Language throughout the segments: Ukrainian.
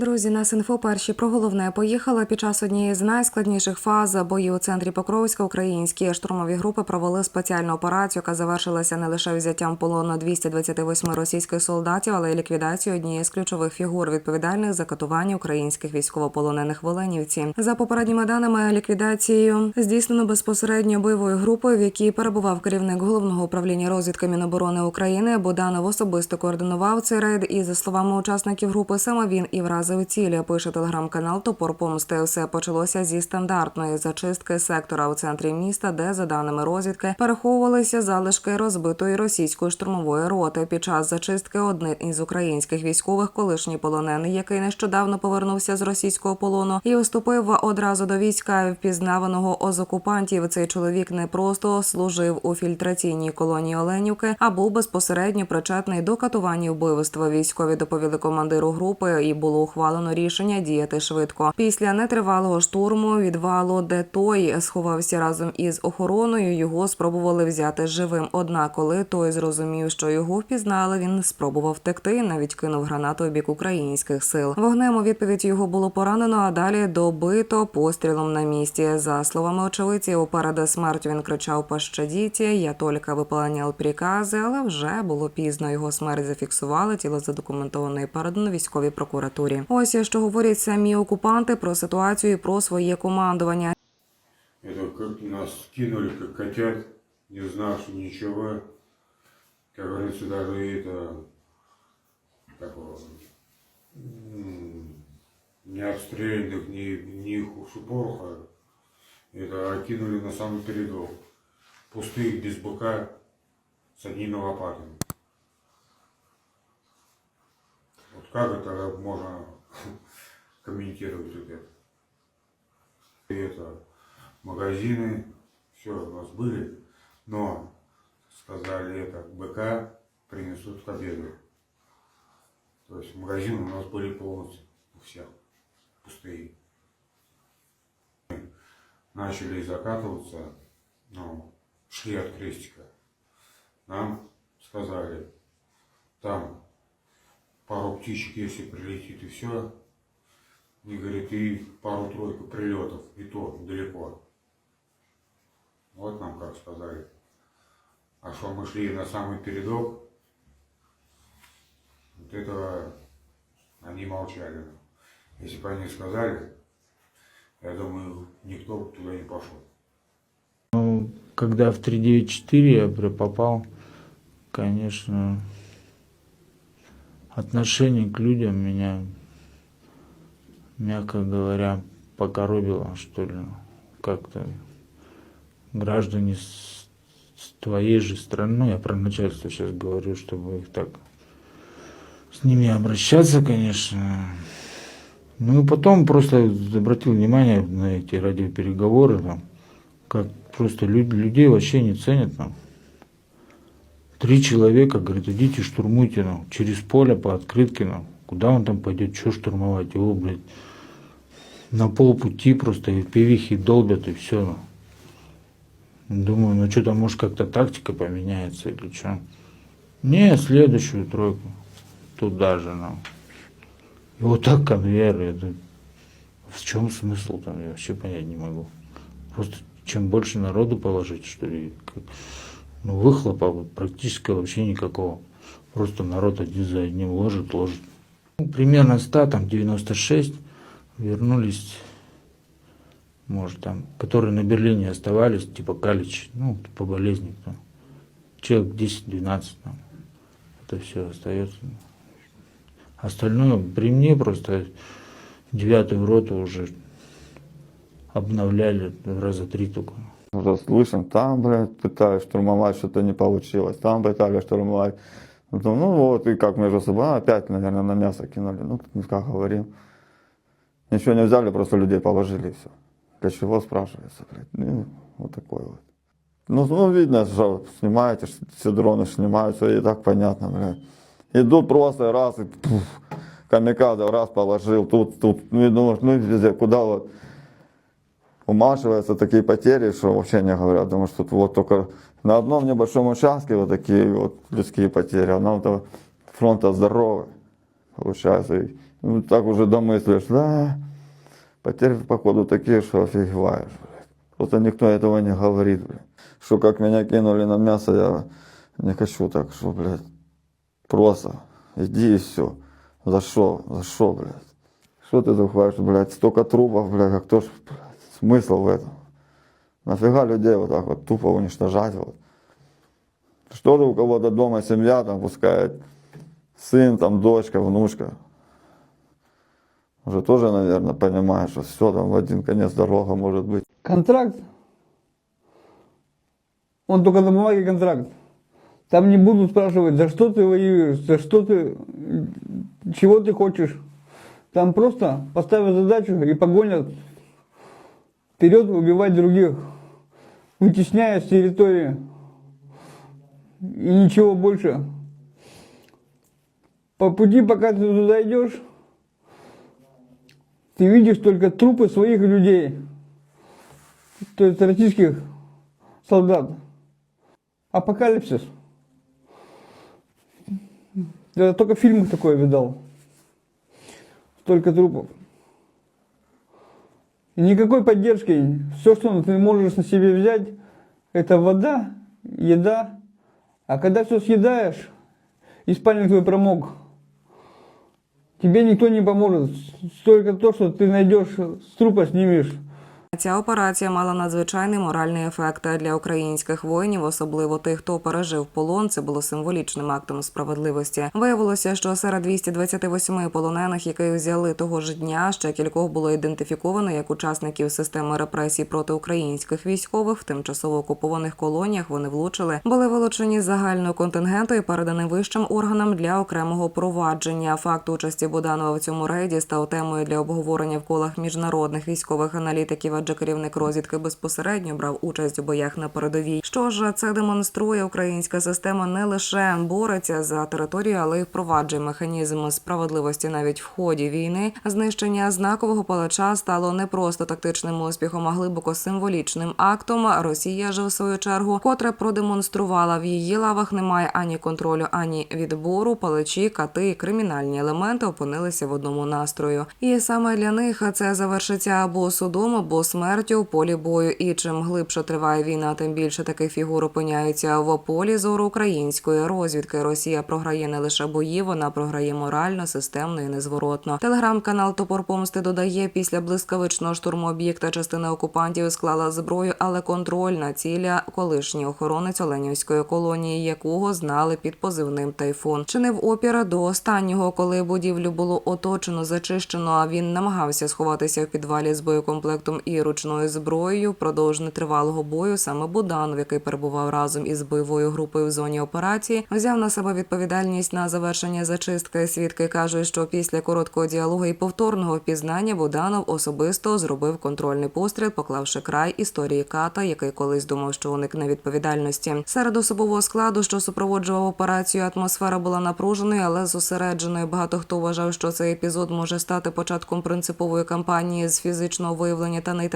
Друзі, нас інфо перші про головне поїхали. Під час однієї з найскладніших фаз бої у центрі Покровська українські штурмові групи провели спеціальну операцію, яка завершилася не лише взяттям полону 228 російських солдатів, але й ліквідацією однієї з ключових фігур відповідальних за катування українських військовополонених в Оленівці. За попередніми даними, ліквідацію здійснено безпосередньо бойовою групою, в якій перебував керівник головного управління розвідки Міноборони України. Буданов особисто координував цей рейд. І за словами учасників групи, саме він і вразив цілі. Пише телеграм-канал Топор Помсти. Все почалося зі стандартної зачистки сектора у центрі міста, де, за даними розвідки, переховувалися залишки розбитої російської штурмової роти. Під час зачистки один із українських військових, колишній полонений, який нещодавно повернувся з російського полону, і вступив одразу до війська впізнаваного з окупантів. Цей чоловік не просто служив у фільтраційній колонії Оленівки, а був безпосередньо причетний до катування вбивства. Військові доповіли командиру групи, і було ухвалено рішення діяти швидко. Після нетривалого штурму відвалу, де той сховався разом із охороною, його спробували взяти живим. Однак, коли той зрозумів, що його впізнали, він спробував втекти навіть кинув гранату у бік українських сил. Вогнем у відповідь його було поранено, а далі добито пострілом на місці. За словами очевидців, перед смертю він кричав «Пощадіть, я тільки виполняв прикази, але вже було пізно. Його смерть зафіксували, тіло задокументовано і передано військовій прокуратурі. Ось що говорять самі окупанти про ситуацію і про своє командування. Это как нас кинули, как котят, не знавши ничего. Как говорится, даже это, как его, м, не обстрелянных, ни, ни шупороха, это окинули на самый передок. Пустых, без быка, с одними лопатами. Вот как это можно комментировать вот это? И это магазины, все у нас были, но сказали это, БК принесут к обеду. То есть магазины у нас были полностью у всех пустые. Начали закатываться, ну, шли от крестика. Нам сказали, там пару птичек, если прилетит и все, и говорит, и пару-тройку прилетов, и то далеко. Вот нам как сказали. А что мы шли на самый передок, вот этого они молчали. Если бы они сказали, я думаю, никто бы туда не пошел. Ну, когда в 394 я попал, конечно, отношение к людям меня, мягко говоря, покоробило, что ли. Как-то граждане с, твоей же страны, ну, я про начальство сейчас говорю, чтобы их так с ними обращаться, конечно. Ну и потом просто обратил внимание на эти радиопереговоры, там, как просто лю- людей вообще не ценят нам. Три человека, говорит, идите штурмуйте нам через поле по открытке нам. Куда он там пойдет, что штурмовать? Его, блядь, на полпути просто и пивихи долбят и все. Думаю, ну что-то может как-то тактика поменяется или что. Не, следующую тройку. Туда же нам. И вот так конвейер. Это... В чем смысл там, я вообще понять не могу. Просто чем больше народу положить, что ли, ну, выхлопа практически вообще никакого. Просто народ один за одним ложит, ложит. Ну, примерно 100, там 96 вернулись, может, там, которые на Берлине оставались, типа Калич, ну, по болезни, кто. Человек 10-12 там. Это все остается. Остальное при мне просто девятую роту уже обновляли раза три только. Уже слышим, там, блядь, пытались штурмовать, что-то не получилось, там пытались штурмовать. Потом, ну вот, и как между собой, а, опять, наверное, на мясо кинули. Ну, тут как говорим. Ничего не взяли, просто людей положили и все. Для чего спрашивается, блядь? Ну, вот такой вот. Ну, ну, видно, что снимаете, что все дроны снимаются, и так понятно, блядь. Идут просто раз, и пуф, камикадзе раз положил, тут, тут, ну и думаешь, ну и везде, куда вот Умашиваются такие потери, что вообще не говорят. Думаю, что вот только на одном небольшом участке вот такие вот людские потери, а нам-то фронта здоровый, получается, и, Вот так уже домыслишь, да, потери походу такие, что офигеваешь. Просто никто этого не говорит, блядь. Что как меня кинули на мясо, я не хочу так, что, блядь, просто иди и все. За что, за что, блядь? Что ты захватишь, блядь, столько трупов, блядь, а кто ж, блядь, смысл в этом? Нафига людей вот так вот тупо уничтожать вот? Что-то у кого-то дома семья там пускает, сын, там, дочка, внучка. Уже тоже, наверное, понимаешь, что все там в один конец дорога может быть. Контракт, он только на бумаге контракт. Там не будут спрашивать, за что ты воюешь, за что ты, чего ты хочешь. Там просто поставят задачу и погонят вперед убивать других, вытесняя с территории. И ничего больше. По пути, пока ты туда идешь, ты видишь только трупы своих людей, то есть российских солдат. Апокалипсис. Я только в фильмах такое видал. Столько трупов. Никакой поддержки. Все, что ты можешь на себе взять, это вода, еда. А когда все съедаешь, и спальник твой промок, тебе никто не поможет. Только то, что ты найдешь, с трупа снимешь. Ця операція мала надзвичайний моральний ефект для українських воїнів, особливо тих, хто пережив полон. Це було символічним актом справедливості. Виявилося, що серед 228 полонених, яких взяли того ж дня, ще кількох було ідентифіковано як учасників системи репресій проти українських військових в тимчасово окупованих колоніях. Вони влучили, були вилучені з загального контингенту і передані вищим органам для окремого провадження. Факт участі Буданова в цьому рейді став темою для обговорення в колах міжнародних військових аналітиків, адже керівник розвідки безпосередньо брав участь у боях на передовій. Що ж це демонструє українська система не лише бореться за територію, але й впроваджує механізм справедливості навіть в ході війни. Знищення знакового палача стало не просто тактичним успіхом, а глибоко символічним актом. Росія ж в свою чергу, котре продемонструвала в її лавах немає ані контролю, ані відбору. Палачі, кати кримінальні елементи опинилися в одному настрою. І саме для них це завершиться або судом, або смертю у полі бою. І чим глибше триває війна, тим більше таких фігур опиняються в полі зору української розвідки. Росія програє не лише бої, вона програє морально, системно і незворотно. Телеграм-канал Топор Помсти додає після блискавичного штурму об'єкта частина окупантів склала зброю, але контроль на ціля колишній охоронець Оленівської колонії, якого знали під позивним Тайфун. Чинив опір до останнього, коли будівлю було оточено, зачищено. А він намагався сховатися в підвалі з боєкомплектом і ручною зброєю. Впродовж нетривалого бою саме Буданов, який перебував разом із бойовою групою в зоні операції, взяв на себе відповідальність на завершення зачистки. Свідки кажуть, що після короткого діалогу і повторного впізнання Буданов особисто зробив контрольний постріл, поклавши край історії ката, який колись думав, що уникне відповідальності. Серед особового складу, що супроводжував операцію, атмосфера була напруженою, але зосередженою. Багато хто вважав, що цей епізод може стати початком принципової кампанії з фізичного виявлення та нейтралізації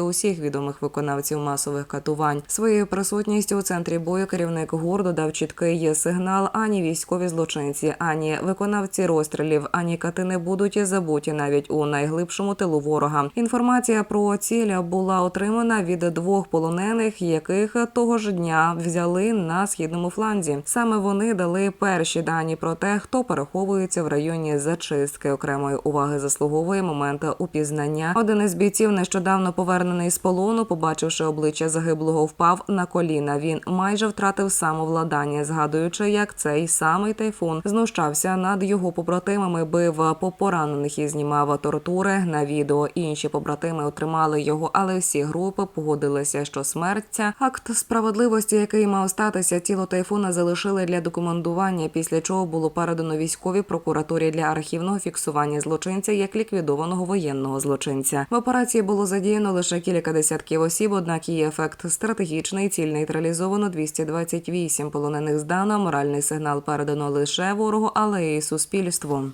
усіх відомих виконавців масових катувань. Своєю присутністю у центрі бою керівник ГУР додав чіткий сигнал: ані військові злочинці, ані виконавці розстрілів, ані кати не будуть забуті навіть у найглибшому тилу ворога. Інформація про ціль була отримана від двох полонених, яких того ж дня взяли на східному фланзі. Саме вони дали перші дані про те, хто переховується в районі зачистки. Окремої уваги заслуговує момент упізнання. Один із бійців нещодавно повернений з полону, побачивши обличчя загиблого, впав на коліна. Він майже втратив самовладання, згадуючи, як цей самий тайфун знущався над його побратимами, бив по поранених і знімав тортури на відео. Інші побратими отримали його, але всі групи погодилися, що смерть ця акт справедливості, який мав статися, тіло тайфуна залишили для документування, після чого було передано військовій прокуратурі для архівного фіксування злочинця як ліквідованого воєнного злочинця. В операції було задіяно лише кілька десятків осіб, однак її ефект стратегічний. Ціль нейтралізовано 228 полонених здано. Моральний сигнал передано лише ворогу, але й суспільству.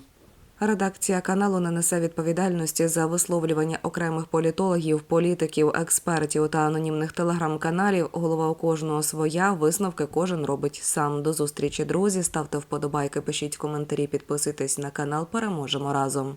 Редакція каналу не несе відповідальності за висловлювання окремих політологів, політиків, експертів та анонімних телеграм-каналів. Голова у кожного своя. Висновки кожен робить сам. До зустрічі, друзі. Ставте вподобайки, пишіть коментарі, підписуйтесь на канал. Переможемо разом.